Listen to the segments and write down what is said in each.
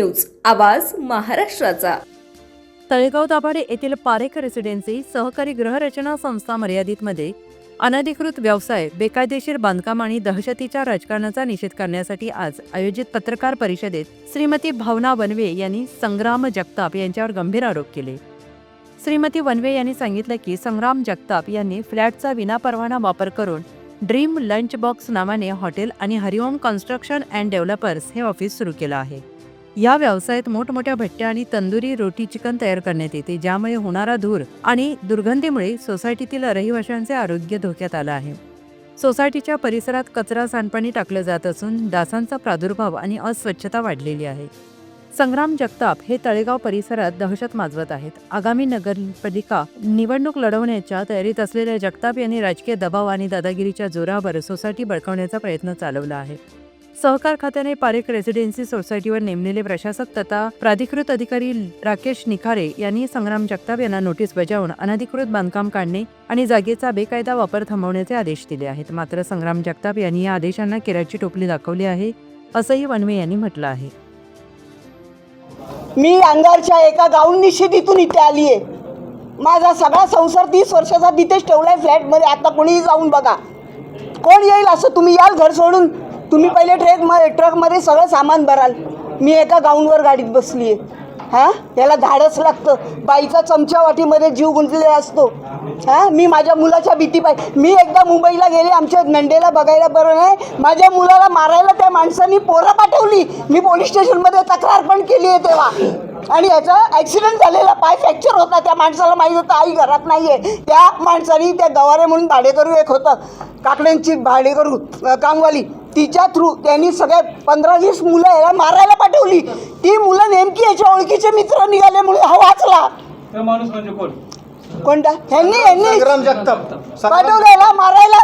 News आवाज महाराष्ट्राचा. तळेगाव दाभाडे येथील पारेख रेसिडेन्सी सहकारी गृहरचना संस्था मर्यादितमध्ये अनधिकृत व्यवसाय बेकायदेशीर बांधकाम आणि दहशतीच्या राजकारणाचा निषेध करण्यासाठी आज आयोजित पत्रकार परिषदेत श्रीमती भावना वनवे यांनी संग्राम जगताप यांच्यावर गंभीर आरोप केले. श्रीमती वनवे यांनी सांगितलं की संग्राम जगताप यांनी फ्लॅटचा विनापरवाना वापर करून ड्रीम लंच बॉक्स नावाने हॉटेल आणि हरिओम कन्स्ट्रक्शन अँड डेव्हलपर्स हे ऑफिस सुरू केलं आहे. या व्यवसायात मोठमोठ्या भट्ट्या आणि तंदुरी रोटी चिकन तयार करण्यात येते ज्यामुळे होणारा धूर आणि दुर्गंधीमुळे सोसायटीतील रहिवाशांचे आरोग्य धोक्यात आलं आहे. सोसायटीच्या परिसरात कचरा सांडपाणी टाकलं जात असून डासांचा प्रादुर्भाव आणि अस्वच्छता वाढलेली आहे. संग्राम जगताप हे तळेगाव परिसरात दहशत माजवत आहेत. आगामी नगरपालिका निवडणूक लढवण्याच्या तयारीत असलेल्या जगताप यांनी राजकीय दबाव आणि दादागिरीच्या जोरावर सोसायटी बळकावण्याचा प्रयत्न चालवला आहे. सहकार खात्याने पारेख रेसिडेन्सी सोसायटीवर नेमलेले प्रशासक तथा प्राधिकृत अधिकारी राकेश निखारे यांनी संग्राम जगताप यांना नोटीस बजावून अनधिकृत बांधकाम काढणे आणि जागेचा बेकायदा वापर थांबवण्याचे आदेश दिले आहेत. मात्र संग्राम जगताप यांनी या आदेशांना केराची टोपली दाखवली आहे असंही वनवे यांनी म्हटलं आहे. मी अंगारच्या एका गाऊन निषेधीतून इथे आली आहे. माझा सगळा संसार तीस वर्षाचा तिथेच ठेवलाय फ्लॅटमध्ये. आता कोणीही जाऊन बघा. कोण येईल असं तुम्ही याल घर सोडून? तुम्ही पहिले ट्रेकमध्ये ट्रकमध्ये सगळं सामान भराल. मी एका गाऊनवर गाडीत बसली आहे हां? याला धाडच लागतं. बाईचा चमच्या वाटीमध्ये जीव गुंतलेला असतो. हां? मी माझ्या मुलाच्या भीती पाय मी एकदा मुंबईला गेले आमच्या नंडेला बघायला बरं नाही. माझ्या मुलाला मारायला त्या माणसांनी पोरं पाठवली. मी पोलीस स्टेशनमध्ये तक्रार पण केली आहे तेव्हा. आणि याचा ॲक्सिडेंट झालेला. पाय फ्रॅक्चर होता. त्या माणसाला माहीत होतं आई घरात नाही आहे त्या माणसाने त्या गवारे म्हणून भाडेकरू एक होतं. काकड्यांची भाडेकरू कामवाली. तिच्या थ्रू त्यांनी सगळ्या पंधरा वीस मुलं याला मारायला पाठवली. ती मुलं नेमकी याच्या ओळखीचे मित्र निघाल्यामुळे हा वाचला. तो माणूस म्हणजे कोण? कोणता? ह्यांनी ह्यांनी संग्राम जगताप. संग्राम पाठवलं याला मारायला.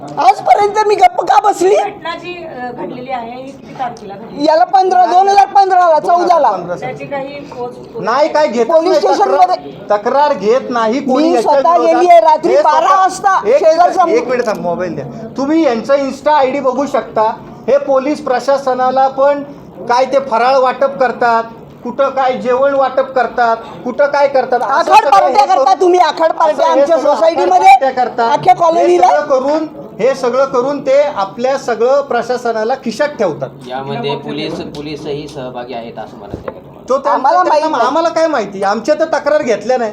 आजपर्यंत मी गप्प का बसली? घटना जी अ, घडलेली आहे. ही किती तारखेला घडली? याला पंधरा दोन हजार पंधराला चौदाला. त्याची काही पोच नाही काय घेत पोलीस स्टेशनमध्ये- तक्रार घेत नाही कोणी मी याच्या स्वतः विरोधात. गेलीये रात्री हे बारा स्वतः- वाजता. एक शेजारचा- मिनिट- एक मिनिट थांब मोबाईल द्या. तुम्ही यांचं इन्स्टा आय डी बघू शकता. हे पोलीस प्रशासनाला पण काय ते फराळ वाटप करतात. कुठं काय जेवण वाटप करतात कुठं काय करतात असं आखाड सगळं पार्ट्या हे करता करून- तुम्ही आखाड पार्ट्या असं हे आमच्या सगळं सोसायटीमध्ये पार्ट्या करतात. अख्ख्या हे कॉलनीला सगळं करून हे सगळं करून ते आपल्या सगळं प्रशासनाला खिशात ठेवतात. यामध्ये पोलीस पोलीसही सहभागी आहेत असं म्हणत आहे का तुम्हाला? तो त्यांचा- आम्हाला माहीत त्यांना- नाही. आम्हाला काय माहिती? आमच्या तर तक्रार घेतल्या नाही.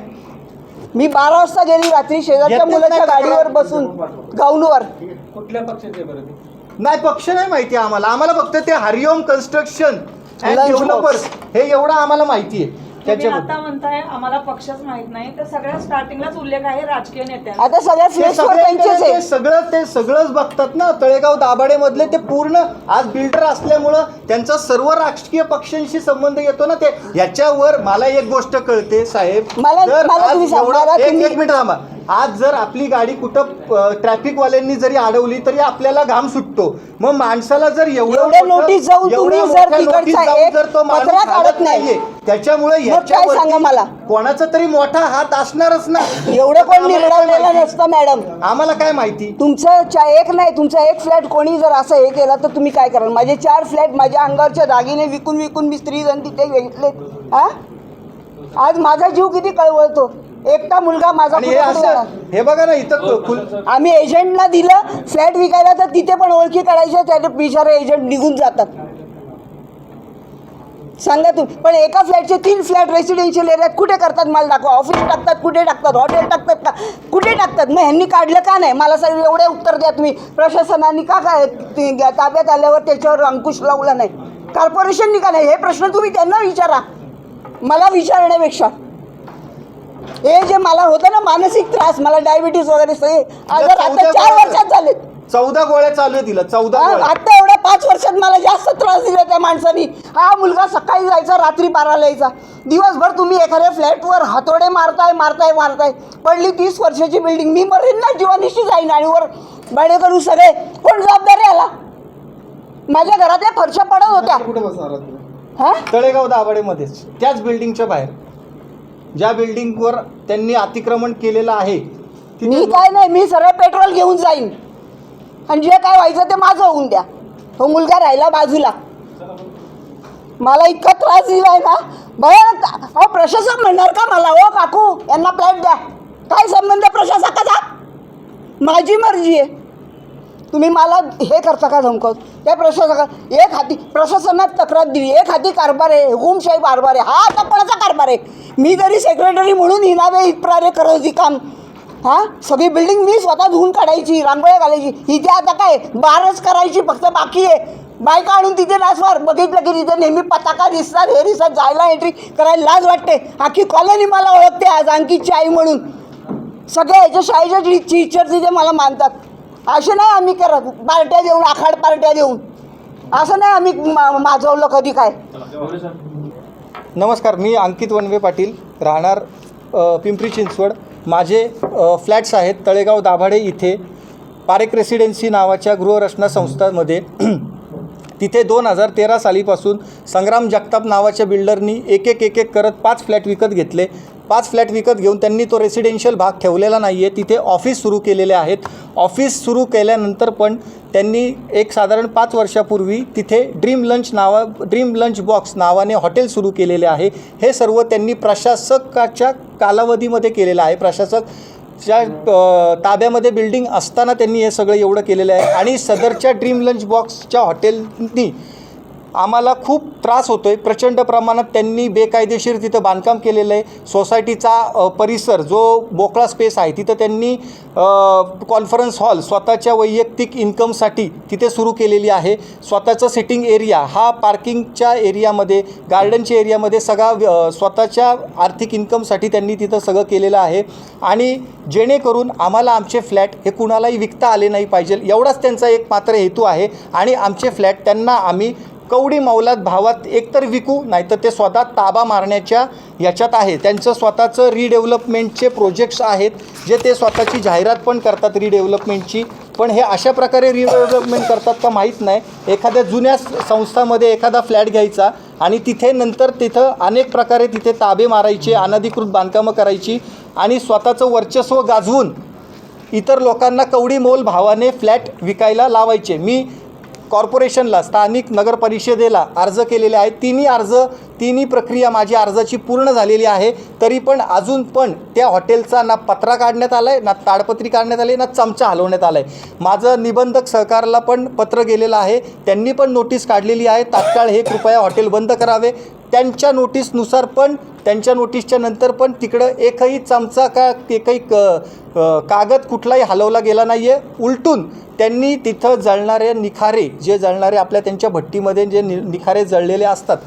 मी बारा वाजता गेली रात्री शेजारच्या घेतलीच मुलाच्या नाही तक्रार. गाडीवर बसून गाऊनवर. कुठल्या पक्षाचे बरं ते? नाही पक्ष नाही माहिती आम्हाला. आम्हाला फक्त ते हरिओम कन्स्ट्रक्शन डेव्हलपर्स हे एवढं आम्हाला माहिती आहे तुम्ही त्याच्याबद्दल. आता म्हणताय आम्हाला पक्षच माहीत नाही. तर सगळ्यात स्टार्टिंगलाच उल्लेख आहे राजकीय नेत्यांचा. आता सगळ्या ते सगळे त्यांचेच ते आहे. सगळं ते सगळंच बघतात ना. तळेगाव दाभाडे मधले ते पूर्ण आज बिल्डर असल्यामुळं त्यांचा सर्व राजकीय पक्षांशी संबंध येतो ना ते. याच्यावर मला एक गोष्ट कळते साहेब. मला- जर मला आज तुम्ही सांगा, एवढं- मला एक तुम्ही- एक मिनिट थांबा. आज जर आपली गाडी कुठं ट्रॅफिकवाल्यांनी जरी अडवली तरी आपल्याला घाम सुटतो. मग माणसाला जर एवढं एवढ्या मोठं- नोटीस जाऊन एवढ्या तुम्ही जर मोठ्या तिकडचा नोटीस जाऊन एक जर तो माणूस नाही, नाहीये, त्याच्यामुळे मग काय याच्यावरती सांगा मला? कोणाचा तरी मोठा हात असणारच ना. एवढं कोण आम्हाला काय निवडलेलं माहिती? नसतं मॅडम. आम्हाला काय माहिती? तुमचं चा एक नाही तुमचा एक फ्लॅट कोणी जर असं हे केलं तर तुम्ही काय कराल? माझे चार फ्लॅट माझ्या अंगावरच्या दागिने विकून विकून मी स्त्री जण तिथे घेतले हा? आज माझा जीव किती कळवळतो? एकटा मुलगा माझा आणि हे कुठे कुठे जाणार? असं हे बघा ना इथं खुल आम्ही एजंटला दिलं फ्लॅट विकायला तर तिथे पण ओळखी काढायच्या त्याचे बिचारे एजंट निघून जातात. सांगा तुम्ही पण एका फ्लॅटचे तीन फ्लॅट रेसिडेन्शियल एरियात कुठे करतात? मला दाखवा. ऑफिस टाकतात कुठे टाकतात? हॉटेल टाकतात का? कुठे टाकतात? मग ह्यांनी काढलं का नाही? मला सगळे एवढे उत्तर द्या तुम्ही. प्रशासनाने का काय ताब्यात आल्यावर त्याच्यावर अंकुश लावला नाही? कॉर्पोरेशननी का नाही? हे प्रश्न तुम्ही त्यांना विचारा. मला विचारण्यापेक्षा. हे जे मला होतं ना मानसिक त्रास मला डायबिटीस वगैरे सगळे आजार आता चार वर्षात झालेत. चौदा गोळ्या चालू आहे तिला चौदा आता एवढ्या पाच त्या माणसानी. हा मुलगा सकाळी जायचा रात्री बाराला यायचा. दिवसभर तुम्ही एखाद्या फ्लॅटवर हातोडे मारताय मारताय मारताय. पडली तीस वर्षाची बिल्डिंग. मी मरेन ना जीवानिशी जाईन. आणि वर भाडे करू सगळे कोण जबाबदारी आला? माझ्या घरातल्या फरशा पडत होत्या. कुठे बसणार आहात तुम्ही? हा? तळेगाव दाभाडेमध्येच त्याच बिल्डिंगच्या बाहेर. ज्या बिल्डिंगवर त्यांनी अतिक्रमण केलेलं आहे तिथे मी काय नाही मी सरळ पेट्रोल घेऊन जाईन. आणि जे काय व्हायचं ते माझं होऊन द्या. तो मुलगा राहिला बाजूला. मला इतका त्रास दिलाय ना. भयानक अहो प्रशासक म्हणणार का मला? ओ काकू यांना फ्लॅट द्या. काय संबंध प्रशासकाचा? माझी मर्जी आहे. तुम्ही मला हे करता का धमकवत? त्या प्रशासक एक हाती प्रशासनात तक्रार दिली. एक हाती कारभार आहे. हुकुमशाही कारभार आहे. हा आता कोणाचा कारभार आहे? मी जरी सेक्रेटरी म्हणून हिनावे इतप्रारे करत होती काम हां? सगळी बिल्डिंग मी स्वतः धुवून काढायची रांगोळ्या घालायची. इथे आता काय? बारच करायची फक्त बाकी आहे. बायका आणून तिथे नाचवार बघितलं की तिथे नेहमी पताका दिसतात हे दिसतात. जायला एंट्री करायला लाज वाटते. आखी कॉलनी मला ओळखते आज अंकितची आई म्हणून. सगळ्या याच्या शाळेच्या टीचर तिथे मला मानतात. असे नाही आम्ही करत. पार्ट्या देऊन आखाड पार्ट्या देऊन. असं नाही आम्ही मा- माजवलं कधी काय. नमस्कार मी अंकित वनवे पाटील. राहणार पिंपरी चिंचवड. माझे फ्लॅट्स आहेत तळेगाव दाभाडे इथे. पारेक रेसिडेन्सी नावाच्या गृहरचना संस्थांमध्ये. तिथे दोन हजार तेरा सालीपासून संग्राम जगताप नावाच्या बिल्डरनी एक एक एक एक करत पाच फ्लॅट विकत घेतले. पाच फ्लॅट विकत घेऊन त्यांनी तो रेसिडेन्शियल भाग ठेवलेला नाही आहे तिथे ऑफिस सुरू केलेले आहेत. ऑफिस सुरू केल्यानंतर पण त्यांनी एक साधारण पाच वर्षापूर्वी तिथे ड्रीम लंच नावा ड्रीम लंच बॉक्स नावाने हॉटेल सुरू केलेले आहे. हे सर्व त्यांनी प्रशासकाच्या कालावधीमध्ये केलेलं आहे. प्रशासक च्या ताब्यामध्ये बिल्डिंग असताना त्यांनी हे सगळं एवढं केलेलं आहे. आणि सदरच्या ड्रीम लंच बॉक्सच्या हॉटेलनी आम्हाला खूप त्रास होतो आहे प्रचंड प्रमाणात त्यांनी बेकायदेशीर तिथं बांधकाम केलेलं आहे. सोसायटीचा परिसर जो मोकळा स्पेस आहे तिथं त्यांनी कॉन्फरन्स हॉल स्वतःच्या वैयक्तिक इन्कमसाठी तिथे सुरू केलेली आहे. स्वतःचं सिटिंग एरिया हा पार्किंगच्या एरियामध्ये गार्डनच्या एरियामध्ये सगळा स्वतःच्या आर्थिक इन्कमसाठी त्यांनी तिथं सगळं केलेलं आहे. आणि जेणेकरून आम्हाला आमचे फ्लॅट हे कुणालाही विकता आले नाही पाहिजे. एवढाच त्यांचा एक मात्र हेतू आहे. आणि आमचे फ्लॅट त्यांना आम्ही कवडी मौलात भावात एकतर विकू नाहीतर ते स्वतः ताबा मारण्याच्या याच्यात आहे. त्यांचं स्वतःचं रिडेव्हलपमेंटचे प्रोजेक्ट्स आहेत जे ते स्वतःची जाहिरात पण करतात रिडेव्हलपमेंटची पण हे अशा प्रकारे रिडेव्हलपमेंट करतात का माहीत नाही. एखाद्या जुन्या संस्थामध्ये एखादा फ्लॅट घ्यायचा आणि तिथे नंतर तिथं अनेक प्रकारे तिथे ताबे मारायचे अनधिकृत बांधकामं करायची आणि स्वतःचं वर्चस्व गाजवून इतर लोकांना कवडी मोल भावाने फ्लॅट विकायला लावायचे. मी कॉर्पोरेशनला स्थानिक नगरपरिषदेला अर्ज केलेले आहेत. तिन्ही अर्ज तिन्ही प्रक्रिया माझी अर्जाची पूर्ण झालेली आहे. तरी पण अजून पण त्या हॉटेलचा ना पत्रा काढण्यात आला आहे ना ताडपत्री काढण्यात आली आहे, ना चमचा हलवण्यात आला आहे माझं निबंधक सहकारला पण पत्र गेलेलं आहे. त्यांनी पण नोटीस काढलेली आहे. तात्काळ हे कृपया हॉटेल बंद करावे. त्यांच्या नोटीसनुसार पण त्यांच्या नोटीसच्या नंतर पण तिकडं एकही चमचा का एकही क कागद कुठलाही हलवला गेला नाही आहे उलटून त्यांनी तिथं जळणारे निखारे जे जळणारे आपल्या त्यांच्या भट्टीमध्ये जे नि निखारे जळलेले असतात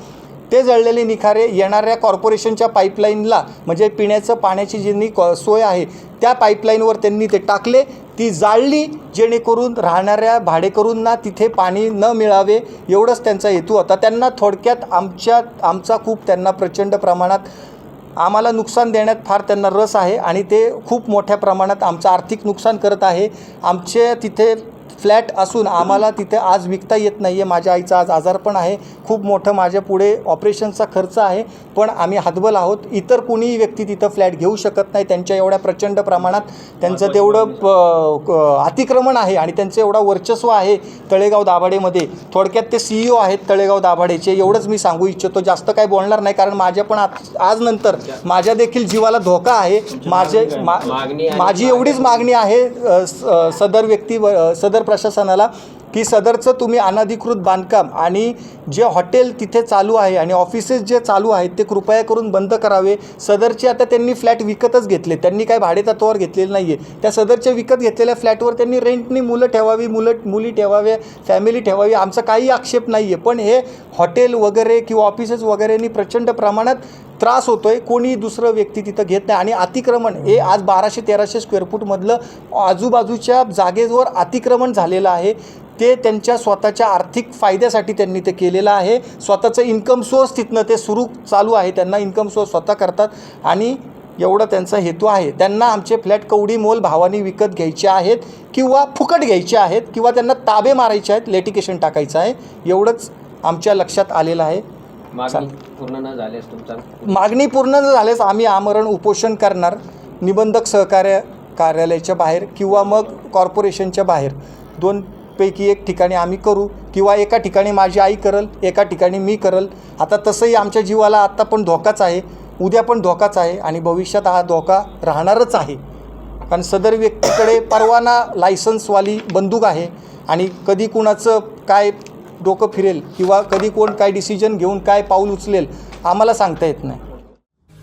ते जळलेले निखारे येणाऱ्या कॉर्पोरेशनच्या पाईपलाईनला म्हणजे पिण्याचं पाण्याची जी कॉ सोय आहे त्या पाईपलाईनवर त्यांनी ते टाकले. ती जाळली जेणेकरून राहणाऱ्या भाडेकरूंना तिथे पाणी न मिळावे एवढंच त्यांचा हेतू होता. त्यांना थोडक्यात आमच्या आमचा खूप त्यांना प्रचंड प्रमाणात आम्हाला नुकसान देण्यात फार त्यांना रस आहे आणि ते खूप मोठ्या प्रमाणात आमचं आर्थिक नुकसान करत आहे. आमचे तिथे फ्लॅट असून आम्हाला तिथे आज विकता येत नाही आहे माझ्या आईचा आज आजारपण आहे. खूप मोठं माझ्या पुढे ऑपरेशनचा खर्च आहे. पण आम्ही हातबल आहोत. इतर कुणीही व्यक्ती तिथं फ्लॅट घेऊ शकत नाही. त्यांच्या एवढ्या प्रचंड प्रमाणात त्यांचं तेवढं अतिक्रमण आहे आणि त्यांचं एवढं वर्चस्व आहे तळेगाव दाभाडेमध्ये. थोडक्यात ते सी ई ओ आहेत तळेगाव दाभाडेचे. एवढंच मी सांगू इच्छितो. जास्त काही बोलणार नाही कारण माझ्या पण आज आज नंतर माझ्या देखील जीवाला धोका आहे. माझे. माझी एवढीच मागणी आहे सदर व्यक्ती सदर प्रशासनाला की सदरचं तुम्ही अनधिकृत बांधकाम आणि जे हॉटेल तिथे चालू आहे आणि ऑफिसेस जे चालू आहेत ते कृपया करून बंद करावे. सदरचे आता त्यांनी फ्लॅट विकतच घेतले. त्यांनी काय भाडेतत्वावर घेतलेलं नाही आहे त्या सदरच्या विकत घेतलेल्या फ्लॅटवर त्यांनी रेंटनी मुलं ठेवावी मुलं मुली ठेवावे फॅमिली ठेवावी आमचा काही आक्षेप नाही आहे पण हे हॉटेल वगैरे किंवा ऑफिसेस वगैरेनी प्रचंड प्रमाणात त्रास होतो आहे कोणी दुसरं व्यक्ती तिथं घेत नाही आणि अतिक्रमण हे आज बाराशे तेराशे स्क्वेअर फूटमधलं आजूबाजूच्या जागेवर अतिक्रमण झालेलं आहे. ते त्यांच्या स्वतःच्या आर्थिक फायद्यासाठी त्यांनी ते केलेलं आहे. स्वतःचं इन्कम सोर्स तिथनं ते सुरू चालू आहे. त्यांना इन्कम सोर्स स्वतः करतात आणि एवढं त्यांचा हेतू आहे. त्यांना आमचे फ्लॅट कवडी मोल भावाने विकत घ्यायचे आहेत किंवा फुकट घ्यायचे आहेत किंवा त्यांना ताबे मारायचे आहेत लेटिकेशन टाकायचं आहे. एवढंच आमच्या लक्षात आलेलं आहे. मागणी पूर्ण न झाल्यास तुमचा मागणी पूर्ण न झाल्यास आम्ही आमरण उपोषण करणार. निबंधक सहकार्य कार्यालयाच्या बाहेर किंवा मग कॉर्पोरेशनच्या बाहेर. दोन पैकी एक ठिकाणी आम्ही करू किंवा एका ठिकाणी माझी आई करल एका ठिकाणी मी करल. आता तसंही आमच्या जीवाला आत्ता पण धोकाच आहे उद्या पण धोकाच आहे आणि भविष्यात हा धोका राहणारच आहे. कारण सदर व्यक्तीकडे परवाना लायसन्सवाली बंदूक आहे आणि कधी कुणाचं काय डोकं फिरेल किंवा कधी कोण काय डिसिजन घेऊन काय पाऊल उचलेल आम्हाला सांगता येत नाही.